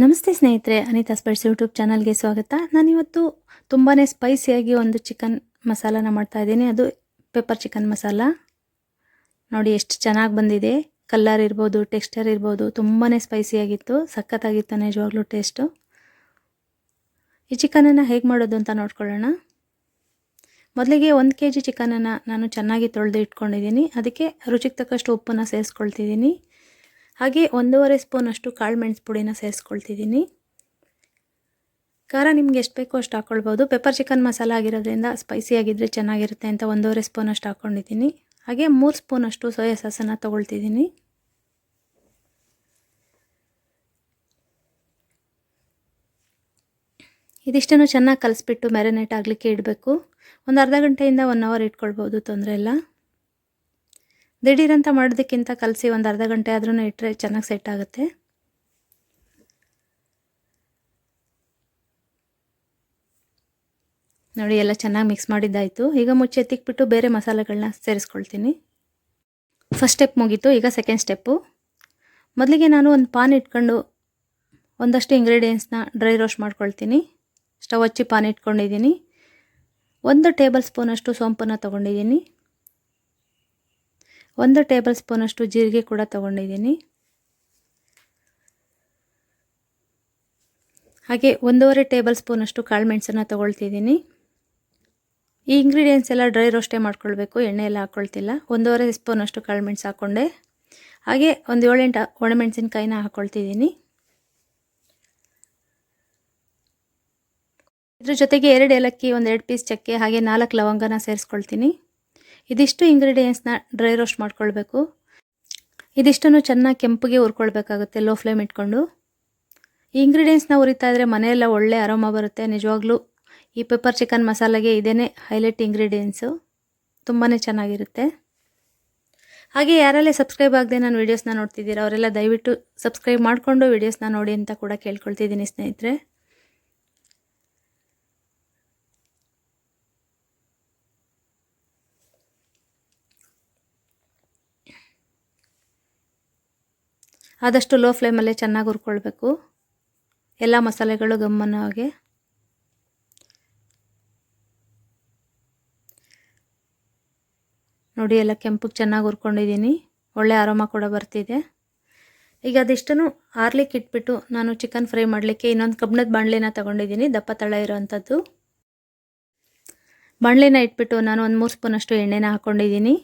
ನಮಸ್ತೆ ಸ್ನೇಹಿತರೆ, Anita Spice YouTube ಚಾನಲ್ಗೆ ಸ್ವಾಗತ. ನಾನಿವತ್ತು ತುಂಬಾ ಸ್ಪೈಸಿಯಾಗಿ ಒಂದು ಚಿಕನ್ ಮಸಾಲಾನ ಮಾಡ್ತಾ ಇದ್ದೀನಿ. ಅದು ಪೆಪ್ಪರ್ ಚಿಕನ್ ಮಸಾಲ. ನೋಡಿ, ಎಷ್ಟು ಚೆನ್ನಾಗಿ ಬಂದಿದೆ. ಕಲ್ಲರ್ ಇರ್ಬೋದು, ಟೆಕ್ಸ್ಚರ್ ಇರ್ಬೋದು ತುಂಬಾ ಸ್ಪೈಸಿಯಾಗಿತ್ತು. ಸಖತ್ತಾಗಿತ್ತು ನಿಜವಾಗ್ಲೂ ಟೇಸ್ಟು ಈ ಚಿಕನನ್ನು ಹೇಗೆ ಮಾಡೋದು ಅಂತ ನೋಡ್ಕೊಳ್ಳೋಣ. ಮೊದಲಿಗೆ ಒಂದು ಕೆ ಜಿ ಚಿಕನನ್ನು ನಾನು ಚೆನ್ನಾಗಿ ತೊಳೆದು ಇಟ್ಕೊಂಡಿದ್ದೀನಿ. ಅದಕ್ಕೆ ರುಚಿಗೆ ತಕ್ಕಷ್ಟು ಉಪ್ಪನ್ನು ಸೇರಿಸ್ಕೊಳ್ತಿದ್ದೀನಿ. ಹಾಗೆ ಒಂದೂವರೆ ಸ್ಪೂನಷ್ಟು ಕಾಳು ಮೆಣಸು ಪುಡಿನ ಸೇರಿಸ್ಕೊಳ್ತಿದ್ದೀನಿ. ಖಾರ ನಿಮ್ಗೆ ಎಷ್ಟು ಬೇಕೋ ಅಷ್ಟು ಹಾಕ್ಕೊಳ್ಬೋದು ಪೆಪ್ಪರ್ ಚಿಕನ್ ಮಸಾಲ ಆಗಿರೋದ್ರಿಂದ ಸ್ಪೈಸಿ ಆಗಿದ್ದರೆ ಚೆನ್ನಾಗಿರುತ್ತೆ ಅಂತ ಒಂದೂವರೆ ಸ್ಪೂನಷ್ಟು ಹಾಕ್ಕೊಂಡಿದ್ದೀನಿ ಹಾಗೆ ಮೂರು ಸ್ಪೂನಷ್ಟು ಸೋಯಾ ಸಾಸನ್ನು ತೊಗೊಳ್ತಿದ್ದೀನಿ. ಇದಿಷ್ಟನ್ನು ಚೆನ್ನಾಗಿ ಕಲಿಸ್ಬಿಟ್ಟು ಮ್ಯಾರಿನೇಟ್ ಆಗಲಿಕ್ಕೆ ಇಡಬೇಕು. ಒಂದು ಅರ್ಧ ಗಂಟೆಯಿಂದ ಒನ್ ಅವರ್ ಇಟ್ಕೊಳ್ಬೋದು ತೊಂದರೆ ಇಲ್ಲ. ದಿಢೀರಂತ ಮಾಡೋದಕ್ಕಿಂತ ಕಲಸಿ ಒಂದು ಅರ್ಧ ಗಂಟೆ ಆದ್ರೂ ಇಟ್ಟರೆ ಚೆನ್ನಾಗಿ ಸೆಟ್ ಆಗುತ್ತೆ. ನೋಡಿ, ಎಲ್ಲ ಚೆನ್ನಾಗಿ ಮಿಕ್ಸ್ ಮಾಡಿದ್ದಾಯಿತು. ಈಗ ಮುಚ್ಚಿ ಎತ್ತಿಕ್ಬಿಟ್ಟು ಬೇರೆ ಮಸಾಲೆಗಳನ್ನ ಸೇರಿಸ್ಕೊಳ್ತೀನಿ. ಫಸ್ಟ್ ಸ್ಟೆಪ್ ಮುಗೀತು, ಈಗ ಸೆಕೆಂಡ್ ಸ್ಟೆಪ್ಪು ಮೊದಲಿಗೆ ನಾನು ಒಂದು ಪಾನ್ ಇಟ್ಕೊಂಡು ಒಂದಷ್ಟು ಇಂಗ್ರೀಡಿಯೆಂಟ್ಸ್ನ ಡ್ರೈ ರೋಸ್ಟ್ ಮಾಡ್ಕೊಳ್ತೀನಿ. ಸ್ಟವ್ ಹಚ್ಚಿ ಪಾನ್ ಇಟ್ಕೊಂಡಿದ್ದೀನಿ. ಒಂದು ಟೇಬಲ್ ಸ್ಪೂನಷ್ಟು ಸೋಂಪನ್ನು ತೊಗೊಂಡಿದ್ದೀನಿ. ಒಂದು ಟೇಬಲ್ ಸ್ಪೂನಷ್ಟು ಜೀರಿಗೆ ಕೂಡ ತಗೊಂಡಿದ್ದೀನಿ. ಹಾಗೆ ಒಂದೂವರೆ ಟೇಬಲ್ ಸ್ಪೂನಷ್ಟು ಕಾಳು ಮೆಣಸನ್ನು ತೊಗೊಳ್ತಿದ್ದೀನಿ. ಈ ಇಂಗ್ರೀಡಿಯೆಂಟ್ಸ್ ಎಲ್ಲ ಡ್ರೈ ರೋಸ್ಟೇ ಮಾಡ್ಕೊಳ್ಬೇಕು ಎಣ್ಣೆ ಎಲ್ಲ ಹಾಕ್ಕೊಳ್ತಿಲ್ಲ ಒಂದೂವರೆ ಸ್ಪೂನಷ್ಟು ಕಾಳು ಮೆಣಸು ಹಾಕ್ಕೊಂಡೆ ಹಾಗೆ ಒಂದು ಏಳೆಂಟು ಒಣಮೆಣಸಿನ್ಕಾಯಿನ ಹಾಕ್ಕೊಳ್ತಿದ್ದೀನಿ ಇದ್ರ ಜೊತೆಗೆ ಎರಡು ಏಲಕ್ಕಿ ಒಂದು ಎರಡು ಪೀಸ್ ಚಕ್ಕೆ, ಹಾಗೆ ನಾಲ್ಕು ಲವಂಗನ ಸೇರಿಸ್ಕೊಳ್ತೀನಿ. ಇದಿಷ್ಟು ಇಂಗ್ರೀಡಿಯೆಂಟ್ಸ್ನ ಡ್ರೈ ರೋಸ್ಟ್ ಮಾಡ್ಕೊಳ್ಬೇಕು. ಇದಿಷ್ಟನ್ನು ಚೆನ್ನಾಗಿ ಕೆಂಪಿಗೆ ಹುರ್ಕೊಳ್ಬೇಕಾಗುತ್ತೆ ಲೋ ಫ್ಲೇಮ್ ಇಟ್ಕೊಂಡು. ಈ ಇಂಗ್ರೀಡಿಯೆಂಟ್ಸ್ನ ಹುರಿತಾ ಇದ್ದರೆ ಮನೆಯೆಲ್ಲ ಒಳ್ಳೆ ಆರಾಮ ಬರುತ್ತೆ. ನಿಜವಾಗ್ಲೂ ಈ ಪೆಪ್ಪರ್ ಚಿಕನ್ ಮಸಾಲೆಗೆ ಇದೇ ಹೈಲೈಟ್ ಇಂಗ್ರೀಡಿಯೆಂಟ್ಸು ತುಂಬಾ ಚೆನ್ನಾಗಿರುತ್ತೆ. ಹಾಗೆ ಯಾರೆಲ್ಲ ಸಬ್ಸ್ಕ್ರೈಬ್ ಆಗದೆ ನಾನು ವೀಡಿಯೋಸ್ನ ನೋಡ್ತಿದ್ದೀರಾ, ಅವರೆಲ್ಲ ದಯವಿಟ್ಟು ಸಬ್ಸ್ಕ್ರೈಬ್ ಮಾಡಿಕೊಂಡು ವೀಡಿಯೋಸ್ನ ನೋಡಿ ಅಂತ ಕೂಡ ಕೇಳ್ಕೊಳ್ತಿದ್ದೀನಿ ಸ್ನೇಹಿತರೆ. ಆದಷ್ಟು ಲೋ ಫ್ಲೇಮಲ್ಲೇ ಚೆನ್ನಾಗಿ ಹುರ್ಕೊಳ್ಬೇಕು. ಎಲ್ಲ ಮಸಾಲೆಗಳು ಗಮ್ಮನ ಹಾಗೆ. ನೋಡಿ ಎಲ್ಲ ಕೆಂಪಗೆ ಚೆನ್ನಾಗಿ ಹುರ್ಕೊಂಡಿದ್ದೀನಿ. ಒಳ್ಳೆ ಆರಾಮ ಕೂಡ ಬರ್ತಿದೆ. ಈಗ ಅದಿಷ್ಟನ್ನು ಆರ್ಲಿಕ್ಕೆ ಇಟ್ಬಿಟ್ಟು ನಾನು ಚಿಕನ್ ಫ್ರೈ ಮಾಡಲಿಕ್ಕೆ ಇನ್ನೊಂದು ಕಬ್ಬಣದ ಬಾಣಲಿನ ತೊಗೊಂಡಿದ್ದೀನಿ, ದಪ್ಪ ತಳ ಇರೋವಂಥದ್ದು ಬಾಣಲಿನ ಇಟ್ಬಿಟ್ಟು ನಾನು ಒಂದು ಮೂರು ಸ್ಪೂನಷ್ಟು ಎಣ್ಣೆನ ಹಾಕ್ಕೊಂಡಿದ್ದೀನಿ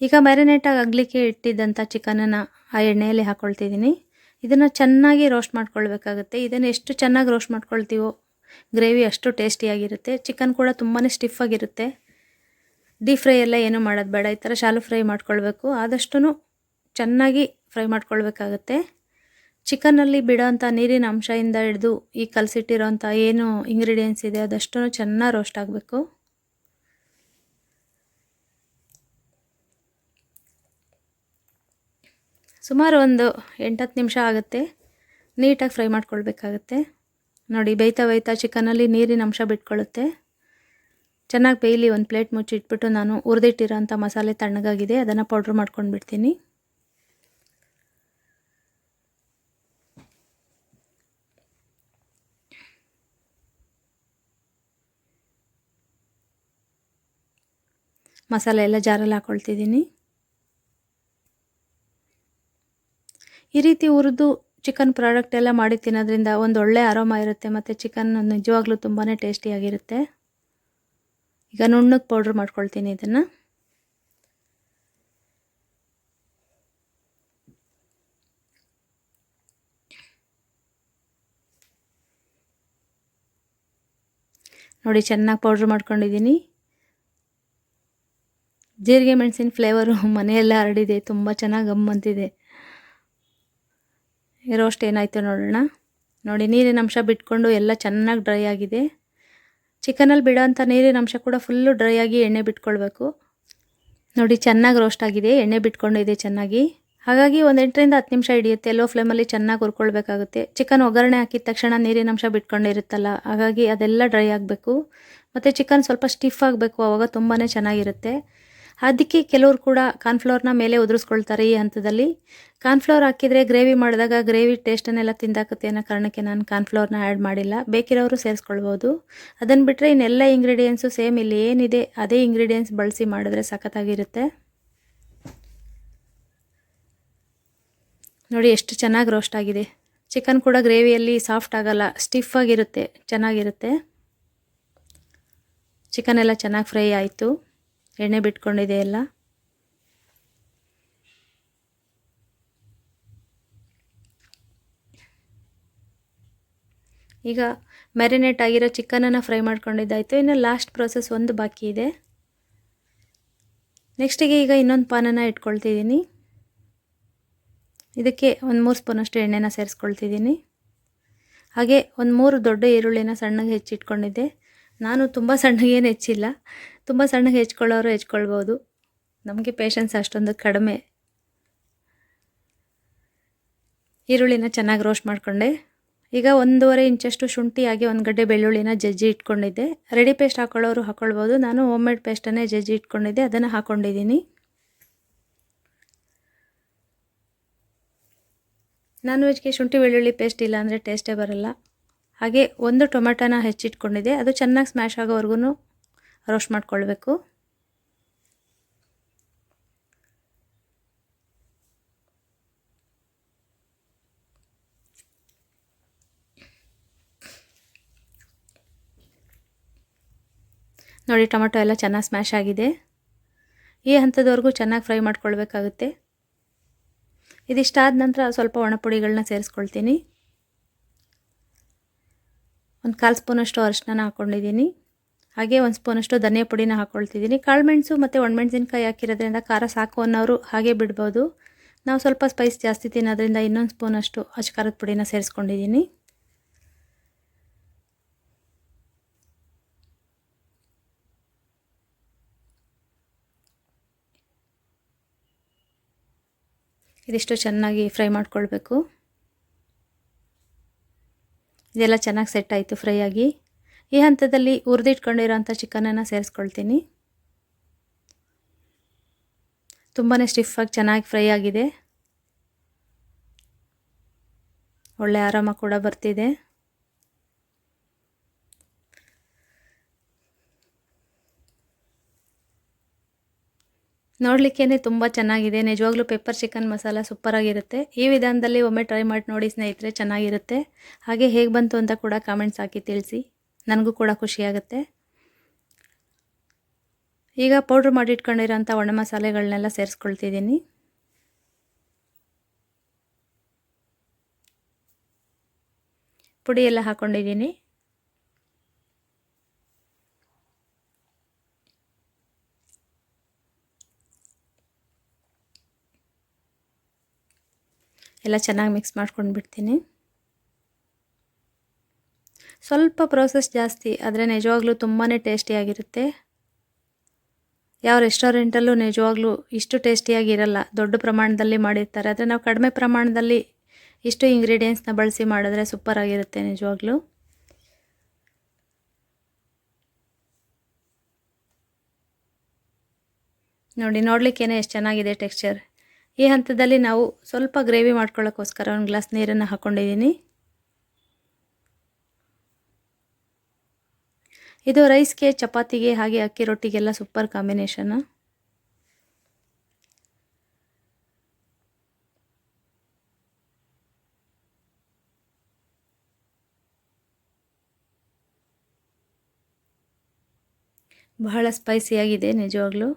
ಈಗ ಮ್ಯಾರಿನೇಟಾಗಿ ಆಗಲಿಕ್ಕೆ ಇಟ್ಟಿದ್ದಂಥ ಚಿಕನನ್ನು ಆ ಎಣ್ಣೆಯಲ್ಲಿ ಹಾಕ್ಕೊಳ್ತಿದ್ದೀನಿ ಇದನ್ನು ಚೆನ್ನಾಗಿ ರೋಸ್ಟ್ ಮಾಡ್ಕೊಳ್ಬೇಕಾಗುತ್ತೆ. ಇದನ್ನು ಎಷ್ಟು ಚೆನ್ನಾಗಿ ರೋಸ್ಟ್ ಮಾಡ್ಕೊಳ್ತೀವೋ, ಗ್ರೇವಿ ಅಷ್ಟು ಟೇಸ್ಟಿಯಾಗಿರುತ್ತೆ. ಚಿಕನ್ ಕೂಡ ತುಂಬಾ ಸ್ಟಿಫಾಗಿರುತ್ತೆ ಡೀಪ್ ಫ್ರೈ ಎಲ್ಲ ಏನೂ ಮಾಡೋದು ಬೇಡ. ಈ ಥರ ಶಾಲು ಫ್ರೈ ಮಾಡ್ಕೊಳ್ಬೇಕು. ಆದಷ್ಟು ಚೆನ್ನಾಗಿ ಫ್ರೈ ಮಾಡ್ಕೊಳ್ಬೇಕಾಗತ್ತೆ. ಚಿಕನ್ನಲ್ಲಿ ಬಿಡೋಂಥ ನೀರಿನ ಅಂಶದಿಂದ ಹಿಡಿದು ಈ ಕಲಸಿಟ್ಟಿರೋಂಥ ಏನು ಇಂಗ್ರೀಡಿಯೆಂಟ್ಸ್ ಇದೆ ಅದಷ್ಟು ಚೆನ್ನಾಗಿ ರೋಸ್ಟ್ ಆಗಬೇಕು. ಸುಮಾರು ಒಂದು ಎಂಟತ್ತು ನಿಮಿಷ ಆಗುತ್ತೆ. ನೀಟಾಗಿ ಫ್ರೈ ಮಾಡ್ಕೊಳ್ಬೇಕಾಗತ್ತೆ. ನೋಡಿ, ಬೇಯ್ತಾ ಬೇಯ್ತಾ ಚಿಕನಲ್ಲಿ ನೀರಿನ ಅಂಶ ಬಿಟ್ಕೊಳ್ಳುತ್ತೆ. ಚೆನ್ನಾಗಿ ಬೇಯಲಿ ಒಂದು ಪ್ಲೇಟ್ ಮುಚ್ಚಿಟ್ಬಿಟ್ಟು ನಾನು ಹುರಿದಿಟ್ಟಿರೋಂಥ ಮಸಾಲೆ ತಣ್ಣಗಾಗಿದೆ. ಅದನ್ನು ಪೌಡ್ರ್ ಮಾಡ್ಕೊಂಡು ಬಿಡ್ತೀನಿ ಮಸಾಲೆ ಎಲ್ಲ ಜಾರಲ್ಲಿ ಹಾಕ್ಕೊಳ್ತಿದ್ದೀನಿ ಈ ರೀತಿ ಹುರಿದು ಚಿಕನ್ ಪ್ರಾಡಕ್ಟ್ ಎಲ್ಲ ಮಾಡಿ ತಿನ್ನೋದ್ರಿಂದ ಒಂದು ಒಳ್ಳೆ ಆರಾಮ ಇರುತ್ತೆ ಮತ್ತು ಚಿಕನ್ ನಿಜವಾಗ್ಲೂ ತುಂಬಾ ಟೇಸ್ಟಿಯಾಗಿರುತ್ತೆ ಈಗ ನುಣ್ಣಗೆ ಪೌಡ್ರ್ ಮಾಡ್ಕೊಳ್ತೀನಿ ಇದನ್ನು. ನೋಡಿ ಚೆನ್ನಾಗಿ ಪೌಡ್ರ್ ಮಾಡ್ಕೊಂಡಿದ್ದೀನಿ. ಜೀರಿಗೆ ಮೆಣಸಿನ ಫ್ಲೇವರು ಮನೆಯೆಲ್ಲ ಹರಡಿದೆ, ತುಂಬ ಚೆನ್ನಾಗಿ ಗಮ್ಮಂತಿದೆ ರೋಸ್ಟ್ ಏನಾಯಿತು ನೋಡೋಣ. ನೋಡಿ, ನೀರಿನ ಅಂಶ ಬಿಟ್ಕೊಂಡು ಎಲ್ಲ ಚೆನ್ನಾಗಿ ಡ್ರೈ ಆಗಿದೆ. ಚಿಕನಲ್ಲಿ ಬಿಡೋಂಥ ನೀರಿನ ಅಂಶ ಕೂಡ ಫುಲ್ಲು ಡ್ರೈ ಆಗಿ ಎಣ್ಣೆ ಬಿಟ್ಕೊಳ್ಬೇಕು. ನೋಡಿ, ಚೆನ್ನಾಗಿ ರೋಸ್ಟ್ ಆಗಿದೆ. ಎಣ್ಣೆ ಬಿಟ್ಕೊಂಡಿದೆ ಚೆನ್ನಾಗಿ. ಹಾಗಾಗಿ ಒಂದು ಎಂಟರಿಂದ ಹತ್ತು ನಿಮಿಷ ಹಿಡಿಯುತ್ತೆ. ಲೋ ಫ್ಲೇಮಲ್ಲಿ ಚೆನ್ನಾಗಿ ಹುರ್ಕೊಳ್ಬೇಕಾಗುತ್ತೆ. ಚಿಕನ್ ಒಗ್ಗರಣೆ ಹಾಕಿದ ತಕ್ಷಣ ನೀರಿನ ಅಂಶ ಬಿಟ್ಕೊಂಡಿರುತ್ತಲ್ಲ, ಹಾಗಾಗಿ ಅದೆಲ್ಲ ಡ್ರೈ ಆಗಬೇಕು. ಮತ್ತು ಚಿಕನ್ ಸ್ವಲ್ಪ ಸ್ಟಿಫ್ ಆಗಬೇಕು ಆವಾಗ ತುಂಬಾ ಚೆನ್ನಾಗಿರುತ್ತೆ. ಅದಕ್ಕೆ ಕೆಲವರು ಕೂಡ ಕಾರ್ನ್ಫ್ಲೋರ್ನ ಮೇಲೆ ಉದುರಿಸ್ಕೊಳ್ತಾರೆ ಈ ಹಂತದಲ್ಲಿ. ಕಾರ್ನ್ಫ್ಲೋರ್ ಹಾಕಿದರೆ ಗ್ರೇವಿ ಮಾಡಿದಾಗ ಗ್ರೇವಿ ಟೇಸ್ಟನ್ನೆಲ್ಲ ತಿಂದಾಕತ್ತೆ ಅನ್ನೋ ಕಾರಣಕ್ಕೆ ನಾನು ಕಾರ್ನ್ಫ್ಲೋರ್ನ ಆ್ಯಡ್ ಮಾಡಿಲ್ಲ. ಬೇಕಿರೋರು ಸೇರಿಸ್ಕೊಳ್ಬೋದು. ಅದನ್ನು ಬಿಟ್ಟರೆ ಇನ್ನೆಲ್ಲ ಇಂಗ್ರೀಡಿಯೆಂಟ್ಸು ಸೇಮ್ ಇಲ್ಲಿ ಏನಿದೆ ಅದೇ ಇಂಗ್ರೀಡಿಯೆಂಟ್ಸ್ ಬಳಸಿ ಮಾಡಿದ್ರೆ ಸಖತ್ತಾಗಿರುತ್ತೆ. ನೋಡಿ ಎಷ್ಟು ಚೆನ್ನಾಗಿ ರೋಸ್ಟ್ ಆಗಿದೆ. ಚಿಕನ್ ಕೂಡ ಗ್ರೇವಿಯಲ್ಲಿ ಸಾಫ್ಟ್ ಆಗಲ್ಲ ಸ್ಟಿಫ್ ಆಗಿರುತ್ತೆ, ಚೆನ್ನಾಗಿರುತ್ತೆ. ಚಿಕನ್ ಎಲ್ಲ ಚೆನ್ನಾಗಿ ಫ್ರೈ ಆಯಿತು. ಎಣ್ಣೆ ಬಿಟ್ಕೊಂಡಿದೆ ಎಲ್ಲ ಈಗ ಮ್ಯಾರಿನೇಟ್ ಆಗಿರೋ ಚಿಕನನ್ನು ಫ್ರೈ ಮಾಡ್ಕೊಂಡಿದ್ದಾಯಿತು. ಇನ್ನು ಲಾಸ್ಟ್ ಪ್ರೊಸೆಸ್ ಒಂದು ಬಾಕಿ ಇದೆ. ನೆಕ್ಸ್ಟಿಗೆ ಈಗ ಇನ್ನೊಂದು ಪಾನನ್ನು ಇಟ್ಕೊಳ್ತಿದ್ದೀನಿ. ಇದಕ್ಕೆ ಒಂದು ಮೂರು ಸ್ಪೂನಷ್ಟು ಎಣ್ಣೆನ ಸೇರಿಸ್ಕೊಳ್ತಿದ್ದೀನಿ. ಹಾಗೆ ಒಂದು ಮೂರು ದೊಡ್ಡ ಈರುಳ್ಳಿನ ಸಣ್ಣಗೆ ಹೆಚ್ಚಿಟ್ಕೊಂಡಿದ್ದೆ. ನಾನು ತುಂಬ ಸಣ್ಣಗೇನು ಹೆಚ್ಚಿಲ್ಲ. ತುಂಬ ಸಣ್ಣಗೆ ಹೆಚ್ಕೊಳ್ಳೋರು ಹೆಚ್ಕೊಳ್ಬೋದು. ನಮಗೆ ಪೇಷನ್ಸ್ ಅಷ್ಟೊಂದು ಕಡಿಮೆ. ಈರುಳ್ಳಿನ ಚೆನ್ನಾಗಿ ರೋಸ್ಟ್ ಮಾಡಿಕೊಂಡೆ. ಈಗ ಒಂದೂವರೆ ಇಂಚಷ್ಟು ಶುಂಠಿ ಹಾಗೆ ಒಂದು ಗಡ್ಡೆ ಬೆಳ್ಳುಳ್ಳಿನ ಜಜ್ಜಿ ಇಟ್ಕೊಂಡಿದ್ದೆ. ರೆಡಿ ಪೇಸ್ಟ್ ಹಾಕೊಳ್ಳೋರು ಹಾಕ್ಕೊಳ್ಬೋದು ನಾನು ಹೋಮ್ ಮೇಡ್ ಪೇಸ್ಟನ್ನೇ ಜಜ್ಜಿ ಇಟ್ಕೊಂಡಿದ್ದೆ. ಅದನ್ನು ಹಾಕ್ಕೊಂಡಿದ್ದೀನಿ ನಾನ್ ವೆಜ್ಗೆ ಶುಂಠಿ ಬೆಳ್ಳುಳ್ಳಿ ಪೇಸ್ಟ್ ಇಲ್ಲ ಅಂದರೆ ಟೇಸ್ಟೇ ಬರಲ್ಲ. ಹಾಗೆ ಒಂದು ಟೊಮೆಟೊನ ಹೆಚ್ಚಿಟ್ಕೊಂಡಿದ್ದೆ. ಅದು ಚೆನ್ನಾಗಿ ಸ್ಮ್ಯಾಶ್ ಆಗೋವರೆಗೂ ರೋಸ್ಟ್ ಮಾಡ್ಕೊಳ್ಬೇಕು. ನೋಡಿ, ಟೊಮೆಟೊ ಎಲ್ಲ ಚೆನ್ನಾಗಿ ಸ್ಮ್ಯಾಶ್ ಆಗಿದೆ. ಈ ಹಂತದವರೆಗೂ ಚೆನ್ನಾಗಿ ಫ್ರೈ ಮಾಡ್ಕೊಳ್ಬೇಕಾಗುತ್ತೆ. ಇದಿಷ್ಟಾದ ನಂತರ ಸ್ವಲ್ಪ ಒಣಪುಡಿಗಳನ್ನ ಸೇರಿಸ್ಕೊಳ್ತೀನಿ. ಒಂದು ಕಾಲು ಸ್ಪೂನಷ್ಟು ಅರಿಶಿನ ಹಾಕ್ಕೊಂಡಿದ್ದೀನಿ ಹಾಗೆ ಒಂದು ಸ್ಪೂನಷ್ಟು ಧನಿಯಾ ಪುಡಿನ ಹಾಕ್ಕೊಳ್ತಿದ್ದೀನಿ ಕಾಳುಮೆಣಸು ಮತ್ತು ಒಣಮೆಣಸಿನ್ಕಾಯಿ ಹಾಕಿರೋದ್ರಿಂದ ಖಾರ ಸಾಕು ಅನ್ನೋರು ಹಾಗೆ ಬಿಡ್ಬೋದು. ನಾವು ಸ್ವಲ್ಪ ಸ್ಪೈಸ್ ಜಾಸ್ತಿ ತಿನ್ನೋದ್ರಿಂದ ಇನ್ನೊಂದು ಸ್ಪೂನಷ್ಟು ಅಷ್ಟು ಖಾರದ ಪುಡಿನ ಸೇರಿಸ್ಕೊಂಡಿದ್ದೀನಿ. ಇದಿಷ್ಟು ಚೆನ್ನಾಗಿ ಫ್ರೈ ಮಾಡ್ಕೊಳ್ಬೇಕು. ಇದೆಲ್ಲ ಚೆನ್ನಾಗಿ ಸೆಟ್ ಆಯಿತು ಫ್ರೈ ಆಗಿ. ಈ ಹಂತದಲ್ಲಿ ಹುರಿದಿಟ್ಕೊಂಡಿರೋಂಥ ಚಿಕನನ್ನು ಸೇರಿಸ್ಕೊಳ್ತೀನಿ. ತುಂಬಾ ಸ್ಟಿಫಾಗಿ ಚೆನ್ನಾಗಿ ಫ್ರೈ ಆಗಿದೆ. ಒಳ್ಳೆ ಆರಾಮ ಕೂಡ ಬರ್ತಿದೆ. ನೋಡಲಿಕ್ಕೇ ತುಂಬ ಚೆನ್ನಾಗಿದೆ. ನಿಜವಾಗ್ಲೂ ಪೆಪ್ಪರ್ ಚಿಕನ್ ಮಸಾಲ ಸೂಪರಾಗಿರುತ್ತೆ. ಈ ವಿಧಾನದಲ್ಲಿ ಒಮ್ಮೆ ಟ್ರೈ ಮಾಡಿ ನೋಡಿ ಸ್ನೇಹಿತರೆ, ಚೆನ್ನಾಗಿರುತ್ತೆ. ಹಾಗೆ ಹೇಗೆ ಬಂತು ಅಂತ ಕೂಡ ಕಾಮೆಂಟ್ಸ್ ಹಾಕಿ ತಿಳಿಸಿ. ನನಗೂ ಕೂಡ ಖುಷಿಯಾಗುತ್ತೆ ಈಗ ಪೌಡ್ರ್ ಮಾಡಿಟ್ಕೊಂಡಿರೋಂಥ ಒಣ ಮಸಾಲೆಗಳನ್ನೆಲ್ಲ ಸೇರಿಸ್ಕೊಳ್ತಿದ್ದೀನಿ. ಪುಡಿ ಎಲ್ಲ ಹಾಕ್ಕೊಂಡಿದ್ದೀನಿ ಎಲ್ಲ ಚೆನ್ನಾಗಿ ಮಿಕ್ಸ್ ಮಾಡ್ಕೊಂಡು ಬಿಡ್ತೀನಿ ಸ್ವಲ್ಪ ಪ್ರೋಸೆಸ್ ಜಾಸ್ತಿ, ಆದರೆ ನಿಜವಾಗ್ಲೂ ತುಂಬಾ ಟೇಸ್ಟಿಯಾಗಿರುತ್ತೆ ಯಾವ ರೆಸ್ಟೋರೆಂಟಲ್ಲೂ ನಿಜವಾಗ್ಲೂ ಇಷ್ಟು ಟೇಸ್ಟಿಯಾಗಿರಲ್ಲ ದೊಡ್ಡ ಪ್ರಮಾಣದಲ್ಲಿ ಮಾಡಿರ್ತಾರೆ. ಆದರೆ ನಾವು ಕಡಿಮೆ ಪ್ರಮಾಣದಲ್ಲಿ ಇಷ್ಟು ಇಂಗ್ರೀಡಿಯೆಂಟ್ಸ್ನ ಬಳಸಿ ಮಾಡಿದ್ರೆ ಸೂಪರಾಗಿರುತ್ತೆ ನಿಜವಾಗ್ಲೂ. ನೋಡಿ, ನೋಡಲಿಕ್ಕೇನೆ ಎಷ್ಟು ಚೆನ್ನಾಗಿದೆ ಟೆಕ್ಸ್ಚರ್ ಈ ಹಂತದಲ್ಲಿ ನಾವು ಸ್ವಲ್ಪ ಗ್ರೇವಿ ಮಾಡ್ಕೊಳ್ಳೋಕ್ಕೋಸ್ಕರ ಒಂದು ಗ್ಲಾಸ್ ನೀರನ್ನು ಹಾಕ್ಕೊಂಡಿದ್ದೀನಿ ಇದು ರೈಸ್ಗೆ ಚಪಾತಿಗೆ ಹಾಗೆ ಅಕ್ಕಿ ರೊಟ್ಟಿಗೆಲ್ಲ ಸೂಪರ್ ಕಾಂಬಿನೇಷನ್ ಬಹಳ ಸ್ಪೈಸಿಯಾಗಿದೆ ನಿಜವಾಗ್ಲೂ.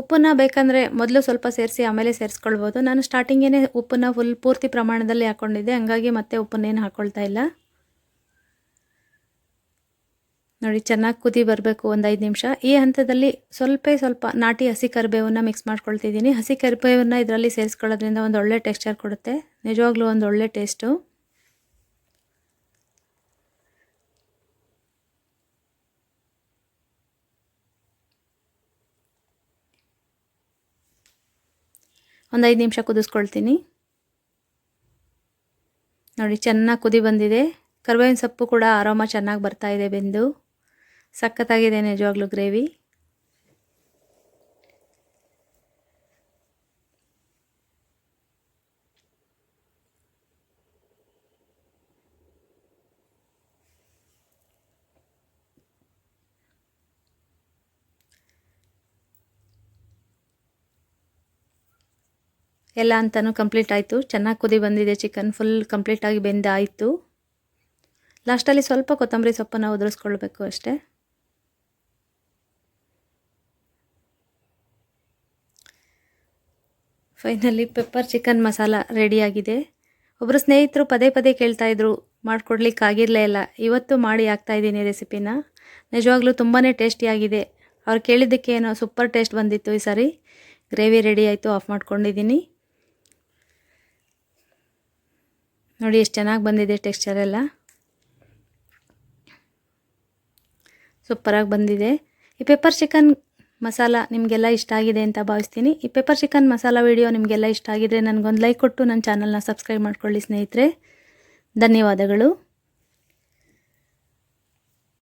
ಉಪ್ಪನ್ನ ಬೇಕಂದರೆ ಮೊದಲು ಸ್ವಲ್ಪ ಸೇರಿಸಿ ಆಮೇಲೆ ಸೇರಿಸ್ಕೊಳ್ಬೋದು. ನಾನು ಸ್ಟಾರ್ಟಿಂಗೇ ಉಪ್ಪನ್ನ ಫುಲ್ ಪೂರ್ತಿ ಪ್ರಮಾಣದಲ್ಲಿ ಹಾಕ್ಕೊಂಡಿದ್ದೆ ಹಂಗಾಗಿ ಮತ್ತೆ ಉಪ್ಪನ್ನೇನು ಹಾಕ್ಕೊಳ್ತಾ ಇಲ್ಲ. ನೋಡಿ, ಚೆನ್ನಾಗಿ ಕುದಿ ಬರಬೇಕು ಒಂದು ಐದು ನಿಮಿಷ. ಈ ಹಂತದಲ್ಲಿ ಸ್ವಲ್ಪ ಸ್ವಲ್ಪ ನಾಟಿ ಹಸಿ ಕರಿಬೇವನ್ನ ಮಿಕ್ಸ್ ಮಾಡ್ಕೊಳ್ತಿದ್ದೀನಿ. ಹಸಿ ಕರಿಬೇವನ್ನ ಇದರಲ್ಲಿ ಸೇರಿಸ್ಕೊಳ್ಳೋದ್ರಿಂದ ಒಂದು ಒಳ್ಳೆ ಟೆಕ್ಸ್ಚರ್ ಕೊಡುತ್ತೆ. ನಿಜವಾಗ್ಲೂ ಒಂದು ಒಳ್ಳೆ ಟೇಸ್ಟು ಒಂದು ಐದು ನಿಮಿಷ ಕುದಿಸ್ಕೊಳ್ತೀನಿ. ನೋಡಿ, ಚೆನ್ನಾಗಿ ಕುದಿ ಬಂದಿದೆ. ಕರ್ಬೇವಿನ ಸೊಪ್ಪು ಕೂಡ ಆರಾಮ ಚೆನ್ನಾಗಿ ಬರ್ತಾ ಇದೆ ಬೆಂದು. ಸಖತ್ತಾಗಿದೆ ನಿಜವಾಗ್ಲೂ ಗ್ರೇವಿ. ಎಲ್ಲ ಅಂತಲೂ ಕಂಪ್ಲೀಟ್ ಆಯಿತು. ಚೆನ್ನಾಗಿ ಕುದಿ ಬಂದಿದೆ ಚಿಕನ್ ಫುಲ್ ಕಂಪ್ಲೀಟಾಗಿ ಬೆಂದಾಯಿತು. ಲಾಸ್ಟಲ್ಲಿ ಸ್ವಲ್ಪ ಕೊತ್ತಂಬರಿ ಸೊಪ್ಪನ್ನು ಉದುರಿಸ್ಕೊಳ್ಬೇಕು ಅಷ್ಟೇ. ಫೈನಲಿ ಪೆಪ್ಪರ್ ಚಿಕನ್ ಮಸಾಲ ರೆಡಿಯಾಗಿದೆ ಒಬ್ಬರು ಸ್ನೇಹಿತರು ಪದೇ ಪದೇ ಕೇಳ್ತಾಯಿದ್ರು ಮಾಡಿಕೊಡ್ಲಿಕ್ಕೆ ಆಗಿರಲೇ ಇಲ್ಲ. ಇವತ್ತು ಮಾಡಿ ಹಾಕ್ತಾಯಿದ್ದೀನಿ ರೆಸಿಪಿನ ನಿಜವಾಗ್ಲೂ ತುಂಬಾ ಟೇಸ್ಟಿಯಾಗಿದೆ ಅವ್ರು ಕೇಳಿದ್ದಕ್ಕೆ ಏನೋ ಸೂಪರ್ ಟೇಸ್ಟ್ ಬಂದಿತ್ತು ಈ ಸಾರಿ. ಗ್ರೇವಿ ರೆಡಿ ಆಯಿತು ಆಫ್ ಮಾಡ್ಕೊಂಡಿದ್ದೀನಿ. ನೋಡಿ ಎಷ್ಟು ಚೆನ್ನಾಗಿ ಬಂದಿದೆ ಟೆಕ್ಸ್ಚರ್ ಎಲ್ಲ. ಸೂಪರಾಗಿ ಬಂದಿದೆ. ಈ ಪೆಪ್ಪರ್ ಚಿಕನ್ ಮಸಾಲ ನಿಮಗೆಲ್ಲ ಇಷ್ಟ ಆಗಿದೆ ಅಂತ ಭಾವಿಸ್ತೀನಿ. ಈ ಪೆಪ್ಪರ್ ಚಿಕನ್ ಮಸಾಲ ವಿಡಿಯೋ ನಿಮಗೆಲ್ಲ ಇಷ್ಟ ಆಗಿದ್ರೆ ನನಗೊಂದು ಲೈಕ್ ಕೊಟ್ಟು ನನ್ನ ಚಾನಲ್ನ ಸಬ್ಸ್ಕ್ರೈಬ್ ಮಾಡ್ಕೊಳ್ಳಿ ಸ್ನೇಹಿತರೆ. ಧನ್ಯವಾದಗಳು.